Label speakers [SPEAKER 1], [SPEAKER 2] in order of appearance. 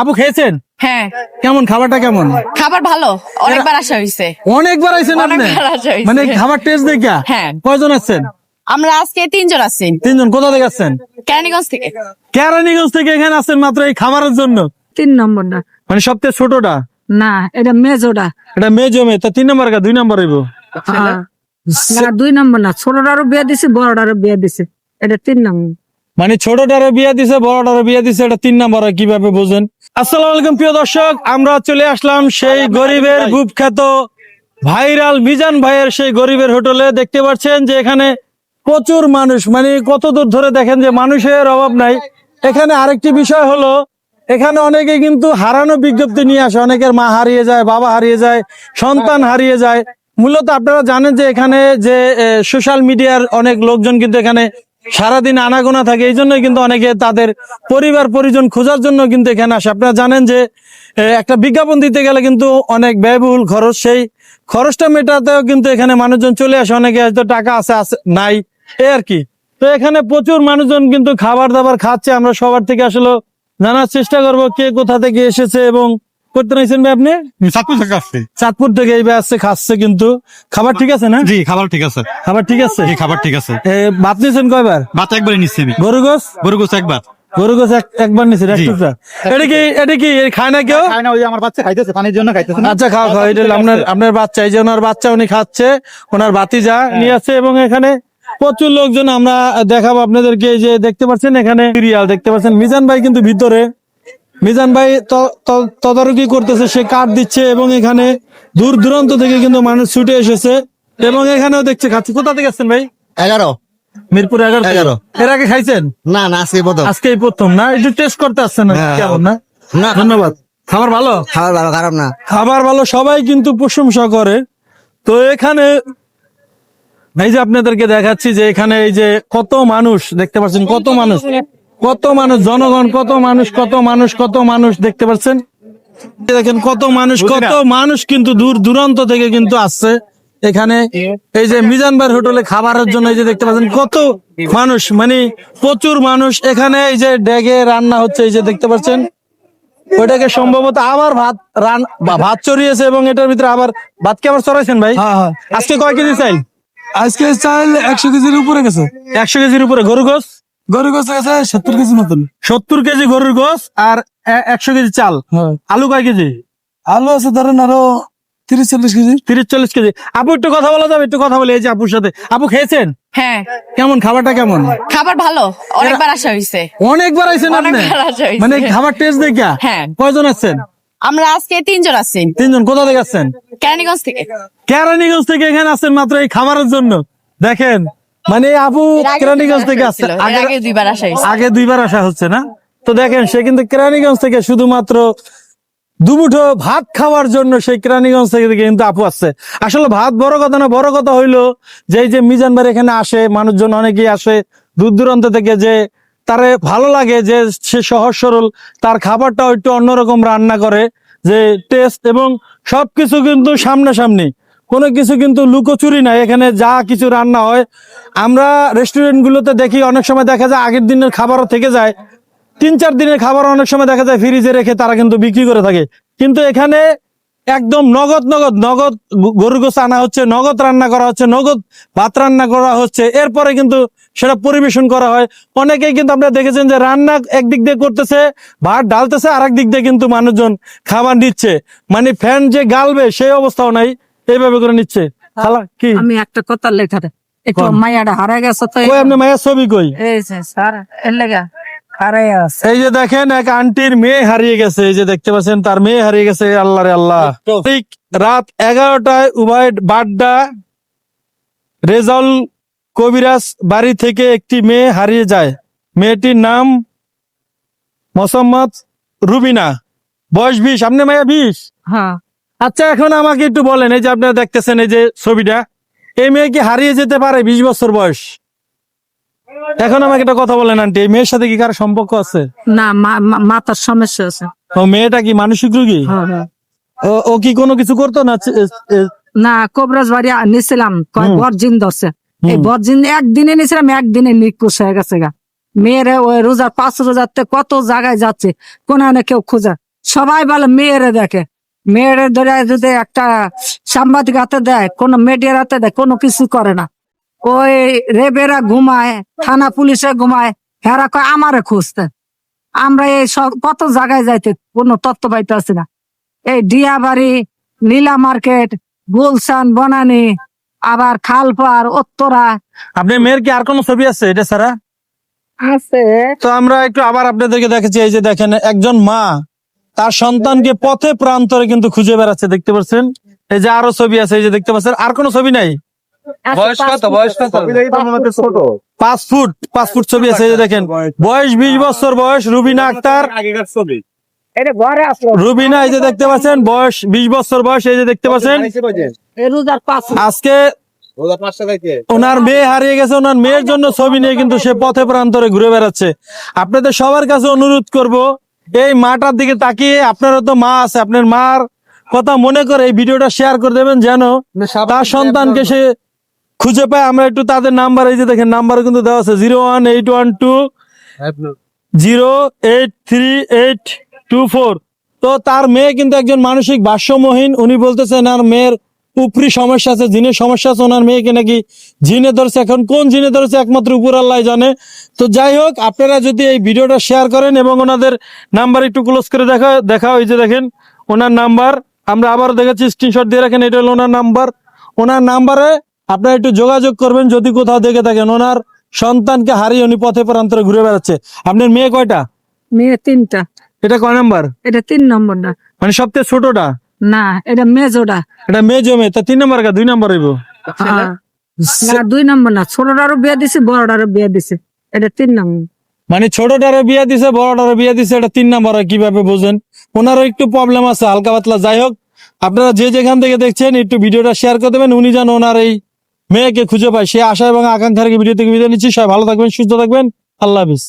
[SPEAKER 1] আপু খেয়েছেন?
[SPEAKER 2] হ্যাঁ।
[SPEAKER 1] কেমন খাবারটা কেমন?
[SPEAKER 2] খাবার ভালো। অনেকবার আসা হয়েছে
[SPEAKER 1] অনেকবার আইছেন আপনি। মানে খাবার টেস্ট দেখা
[SPEAKER 2] হ্যাঁ।
[SPEAKER 1] কয়জন আছেন
[SPEAKER 2] আমরা আজকে তিনজন আছি।
[SPEAKER 1] তিনজন কোথা থেকে আসছেন?
[SPEAKER 2] কেরানীগঞ্জ থেকে।
[SPEAKER 1] কেরানীগঞ্জ থেকে এখানে আসছেন মাত্র এই খাবারের জন্য?
[SPEAKER 3] তিন নম্বর না
[SPEAKER 1] মানে সবচেয়ে ছোটটা?
[SPEAKER 3] না এটা মেজোটা।
[SPEAKER 1] এটা মেয়ে জমে তা তিন নম্বর কা দুই নম্বর হইব?
[SPEAKER 3] হ্যাঁ। না দুই নম্বর না। ছোটটারও বিয়ে দিছে বড়টারও বিয়ে দিছে। এটা তিন নম্বর।
[SPEAKER 1] মানে ছোটটারে বিয়ে দিছে বড়টারে বিয়ে দিছে এটা তিন নম্বর কীভাবে বুঝেন? আসসালামু আলাইকুম প্রিয় দর্শক। আমরা চলে আসলাম সেই গরিবের গুপ ভাইরাল মিজান ভাইয়ের সেই গরিবের হোটেলে দেখতে পাচ্ছেন যে এখানে প্রচুর মানুষ মানে কত দূর ধরে দেখেন যে মানুষের অভাব নাই। এখানে আরেকটি বিষয় হলো এখানে অনেকে কিন্তু হারানো বিজ্ঞপ্তি নিয়ে আসে। অনেকের মা হারিয়ে যায় বাবা হারিয়ে যায় সন্তান হারিয়ে যায়। মূলত আপনারা জানেন যে এখানে যে সোশ্যাল মিডিয়ার অনেক লোকজন কিন্তু এখানে সারাদিন আনাগোনা থাকে, এই জন্যই কিন্তু অনেকে তাদের পরিবার, পরিজন খোঁজার জন্য কিন্তু এখানে আসে। আপনারা জানেন যে একটা বিজ্ঞাপন দিতে গেলে কিন্তু অনেক ব্যয়বহুল খরচ। সেই খরচটা মেটাতেও কিন্তু এখানে মানুষজন চলে আসে। অনেকে হয়তো টাকা আছে আছে, নাই। এই আর কি। তো এখানে প্রচুর মানুষজন কিন্তু খাবার দাবার খাচ্ছে। আমরা সবার থেকে আসলে জানার চেষ্টা করব কে কোথা থেকে এসেছে এবং করতে নাইছেন ভাই আপনি?
[SPEAKER 4] চাঁদপুর থেকে আসছি।
[SPEAKER 1] চাঁদপুর থেকে এই আসছে খাচ্ছে কিন্তু। খাবার ঠিক আছে না?
[SPEAKER 4] জি খাবার ঠিক আছে।
[SPEAKER 1] খাবার ঠিক আছে?
[SPEAKER 4] জি খাবার ঠিক আছে।
[SPEAKER 1] ভাত নিয়েছেন কয়বার?
[SPEAKER 4] ভাত একবারে নিচ্ছি আমি।
[SPEAKER 1] গরু গোস?
[SPEAKER 4] গরু গোছ একবার।
[SPEAKER 1] গরু গোস একবার এটা কি এটা কি খায় না কেউ?
[SPEAKER 4] খায় না ওই আমার বাচ্চা খাইতেছে পানির জন্য খাইতেছে
[SPEAKER 1] আচ্ছা খাও খাও এটা আপনার আপনার বাচ্চা। এই যে ওনার বাচ্চা উনি খাচ্ছে ওনার বাতিজা নিয়ে আসছে এবং এখানে প্রচুর লোকজন আমরা দেখাবো আপনাদেরকে। এই যে দেখতে পাচ্ছেন এখানে সিরিয়াল দেখতে পাচ্ছেন মিজান ভাই কিন্তু ভিতরে। মিজান ভাই তদারকি করতেছে সে কার্ড দিচ্ছে এবং এখানে দূর দূরান্ত থেকে কিন্তু মানুষ ছুটে এসেছে এবং এখানেও দেখছে খাচ্ছে। কোথা থেকে আসছেন ভাই?
[SPEAKER 5] এগারো।
[SPEAKER 1] মিরপুর এগারো
[SPEAKER 5] এগারো।
[SPEAKER 1] এর আগে খাইছেন?
[SPEAKER 5] না না আজকে প্রথম।
[SPEAKER 1] আজকে প্রথম না? একটু টেস্ট করতে আসছেন না?
[SPEAKER 5] হ্যাঁ,
[SPEAKER 1] কেমন না?
[SPEAKER 5] না
[SPEAKER 1] ধন্যবাদ। খাবার ভালো?
[SPEAKER 5] খাবার ভালো খারাপ না।
[SPEAKER 1] খাবার ভালো সবাই কিন্তু প্রশংসা করে। তো এখানে এই যে আপনাদেরকে দেখাচ্ছি যে এখানে এই যে কত মানুষ দেখতে পাচ্ছেন কত মানুষ? কত মানুষ জনগণ কত মানুষ কত মানুষ কত মানুষ দেখতে পাচ্ছেন? দেখেন কত মানুষ কত মানুষ কিন্তু দূর দূরান্ত থেকে কিন্তু আসছে এখানে। এই যে মিজান ভাইয়ের হোটেলে খাবারের জন্য এই যে দেখতে পাচ্ছেন কত মানুষ মানে প্রচুর মানুষ। এখানে এই যে ডেগে রান্না হচ্ছে এই যে দেখতে পাচ্ছেন। ওইটাকে সম্ভবত আবার ভাত রান বা ভাত চড়িয়েছে এবং এটার ভিতরে আবার ভাত কি আবার চড়াইছেন ভাই? আজকে কয় কেজি চাইল
[SPEAKER 6] আজকে চাল একশো কেজির উপরে গেছে।
[SPEAKER 1] একশো কেজির উপরে গরু গোস
[SPEAKER 6] গরু গেছে আছে সত্তর কেজি মতন।
[SPEAKER 1] সত্তর কেজি গরুর গোস আর একশো কেজি চাল।
[SPEAKER 6] হ্যাঁ।
[SPEAKER 1] আলু কয় কেজি?
[SPEAKER 6] আলু আছে ধরেন আরও তিরিশ চল্লিশ কেজি।
[SPEAKER 1] তিরিশ চল্লিশ কেজি। আপু একটু কথা বলা যাবে একটু কথা বলে। এই যে আপুর সাথে। আপু খেয়েছেন?
[SPEAKER 2] হ্যাঁ।
[SPEAKER 1] কেমন খাবারটা কেমন?
[SPEAKER 2] খাবার ভালো। অনেকবার আসা হয়েছে
[SPEAKER 1] অনেকবার আইছেন আপনি। মানে খাবার টেস্ট দেখা?
[SPEAKER 2] হ্যাঁ।
[SPEAKER 1] কয়জন আছেন
[SPEAKER 2] আমরা আজকে তিনজন আছি।
[SPEAKER 1] তিনজন। কোথা থেকে আসছেন?
[SPEAKER 2] কেরানীগঞ্জ থেকে।
[SPEAKER 1] কেরানীগঞ্জ থেকে এখানে আসছেন মাত্র এই খাবারের জন্য। দেখেন। মানে
[SPEAKER 2] আগে
[SPEAKER 1] কেরানীগঞ্জ থেকে আসছে।
[SPEAKER 2] আগে দুইবার আসা
[SPEAKER 1] আগে দুইবার আসা হচ্ছে না? তো দেখেন সে কিন্তু কেরানীগঞ্জ থেকে শুধুমাত্র দুমুঠো ভাত খাওয়ার জন্য সেই কেরানীগঞ্জ থেকে কিন্তু আপু আসছে। আসলে ভাত বড় কথা না বড় কথা হইল যে এই যে মিজান ভাই এখানে আসে মানুষজন অনেকেই আসে দূর দূরান্ত থেকে যে তারে ভালো লাগে যে সে সহজ সরল তার খাবারটা একটু অন্যরকম রান্না করে যে টেস্ট এবং সবকিছু কিন্তু সামনাসামনি। কোনো কিছু কিন্তু লুকোচুরি নাই, এখানে যা কিছু রান্না হয়। আমরা রেস্টুরেন্ট গুলোতে দেখি অনেক সময় দেখা যায় আগের দিনের খাবারও থেকে যায়। তিন চার দিনের খাবার অনেক সময় দেখা যায় ফ্রিজে রেখে তারা কিন্তু বিক্রি করে থাকে। কিন্তু এখানে একদম নগদ নগদ নগদ গ- গরুর গোস আনা হচ্ছে, নগদ রান্না করা হচ্ছে, নগদ ভাত রান্না করা হচ্ছে। এরপরে কিন্তু সেটা পরিবেশন করা হয়। অনেকেই কিন্তু আপনারা দেখেছেন যে রান্না একদিক দিয়ে করতেছে, ভাত ঢালতেছে আর দিক দিয়ে কিন্তু মানুষজন খাবার দিচ্ছে মানে ফ্যান যে গালবে সেই অবস্থাও নাই। এইভাবে করে নিচ্ছে। খালা কি?
[SPEAKER 3] আমি একটা কথা লেখাতে একটু
[SPEAKER 1] কোন?
[SPEAKER 3] মাইয়াটা হারা গেছে তো
[SPEAKER 1] কই আপনি মায়ের ছবি কই?
[SPEAKER 3] এই স্যার এর লেগা
[SPEAKER 1] এই যে দেখেন এক আন্টির মেয়ে হারিয়ে গেছে। এই যে দেখতে পাচ্ছেন তার মেয়ে হারিয়ে গেছে আল্লাহ রে আল্লাহ। ঠিক রাত এগারোটায় উভয় বাড্ডা রেজাউল কবিরাজ বাড়ি থেকে একটি মেয়ে হারিয়ে যায়। মেয়েটির নাম মোসাম্মদ রুবিনা। বয়স বিশ। আপনি মায়া বিশ?
[SPEAKER 3] হ্যাঁ।
[SPEAKER 1] আচ্ছা এখন আমাকে একটু বলেন এই যে আপনারা দেখতেছেন এই যে ছবিটা এই মেয়ে কি হারিয়ে যেতে পারে বিশ বছর বয়স? এখন আমাকে একটা কথা বলেন আন্টি এই মেয়ের সাথে কি কার সম্পর্ক আছে?
[SPEAKER 3] না মাথার সমস্যা আছে।
[SPEAKER 1] ও মেয়েটা কি মানসিক রোগী?
[SPEAKER 3] হ্যাঁ, হ্যাঁ।
[SPEAKER 1] ও কি কোনো কিছু করতো না
[SPEAKER 3] না কবরাজ বাড়ি নিছিলাম। বরজিন ধরছে। এই। বরজিন একদিনে নিছিলাম একদিনে নিকুশ হয়ে গেছে গা। মেয়েরে ওই রোজার পাঁচ রোজাতে কত জায়গায় যাচ্ছে কোন কেউ খোঁজা। সবাই বলে মেয়েরে দেখে। মেয়েরে ধরে যদি একটা সাংবাদিক হাতে দেয় কোনো মিডিয়ার হাতে দেয় কোনো কিছু করে না। ওই রেবেরা ঘুমায় থানা পুলিশে ঘুমায় হেরা কয় আমারে খুঁজতে। আমরা এই সব কত জায়গায় যাইতে কোনো তত্ত্ব পাইতে পাইতেছি না। এই ডিয়াবাড়ি নীলা মার্কেট গুলশান বনানি আবার খালপার উত্তরা।
[SPEAKER 1] আপনি মেয়ের কি আর কোনো ছবি আছে এটা ছাড়া?
[SPEAKER 3] আছে।
[SPEAKER 1] তো আমরা একটু আবার আপনাদেরকে দেখেছি এই যে দেখেন একজন মা তার সন্তানকে পথে প্রান্তরে কিন্তু খুঁজে বেড়াচ্ছে দেখতে পাচ্ছেন? এই যে আরও ছবি আছে এই যে দেখতে পাচ্ছেন? আর কোনো ছবি নাই?
[SPEAKER 4] বয়স কত? বয়স কত?
[SPEAKER 5] ছোট।
[SPEAKER 1] পাঁচ ফুট পাঁচ ফুট ছবি আছে এই যে দেখেন। বয়স বিশ বছর বয়স রুবিনা আক্তার।
[SPEAKER 4] আগেকার ছবি।
[SPEAKER 3] এটা ঘরে আসলো।
[SPEAKER 1] রুবিনা এই যে দেখতে পাচ্ছেন বয়স বিশ বছর বয়স এই যে দেখতে পাচ্ছেন। আজকে ওনার মেয়ে হারিয়ে গেছে ওনার মেয়ের জন্য ছবি নিয়ে কিন্তু সে পথে প্রান্তরে ঘুরে বেড়াচ্ছে। আপনাদের সবার কাছে অনুরোধ করব এই মাটার দিকে তাকিয়ে আপনারও তো মা আছে আপনার মার কথা মনে করে এই ভিডিওটা শেয়ার করে দেবেন যেন তার সন্তানকে সে খুঁজে পায়। আমরা একটু তাদের নাম্বার এই যে দেখেন নাম্বার কিন্তু দেওয়া আছে zero one eight one two zero eight three eight two four তো তার মেয়ে কিন্তু একজন মানসিক ভারসাম্যহীন। উনি বলতেছেন আর মেয়ের উপরি সমস্যা আছে জিনের সমস্যা আছে ওনার মেয়েকে নাকি জিনে ধরছে। এখন কোন জিনে ধরছে একমাত্র উপর আল্লাহ জানে। তো যাই হোক আপনারা যদি এই ভিডিওটা শেয়ার করেন এবং ওনাদের নাম্বার একটু ক্লোজ করে দেখা দেখা ওই যে দেখেন ওনার নাম্বার আমরা আবার দেখাচ্ছি স্ক্রিনশট দিয়ে রাখেন এটা হলো ওনার নাম্বার ওনার নাম্বারে আপনারা একটু যোগাযোগ করবেন যদি কোথাও দেখে থাকেন ওনার সন্তানকে হারিয়ে উনি পথে প্রান্তরে ঘুরে বেড়াচ্ছে। আপনার মেয়ে কয়টা?
[SPEAKER 3] মেয়ে তিনটা।
[SPEAKER 1] এটা কয় নাম্বার
[SPEAKER 3] এটা তিন নম্বর না।
[SPEAKER 1] মানে সবচেয়ে ছোটটা?
[SPEAKER 3] না এটা মেজোটা।
[SPEAKER 1] এটা মেয়ে জমে তা তিন নাম্বার কা দুই নাম্বার হইব।
[SPEAKER 3] না দুই নম্বর না ছোটটারও বিয়ে দিছে বড়টারও বিয়ে দিছে। এটা তিন নম্বর।
[SPEAKER 1] মানে ছোটটারে বিয়ে দিছে বড়টারে বিয়ে দিছে এটা তিন নাম্বার হয় কীভাবে বোঝেন? ওনারও একটু প্রবলেম আছে হালকা পাতলা যাই হোক। আপনারা যে যেখান থেকে দেখছেন একটু ভিডিওটা শেয়ার করে দেবেন উনি যেন ওনার এই মেয়েকে খুঁজে পায়। সে আশা এবং আকাঙ্ক্ষার ভিডিও থেকে বিদায় নিচ্ছি। সবাই ভালো থাকবেন সুস্থ থাকবেন। আল্লাহ হাফিজ।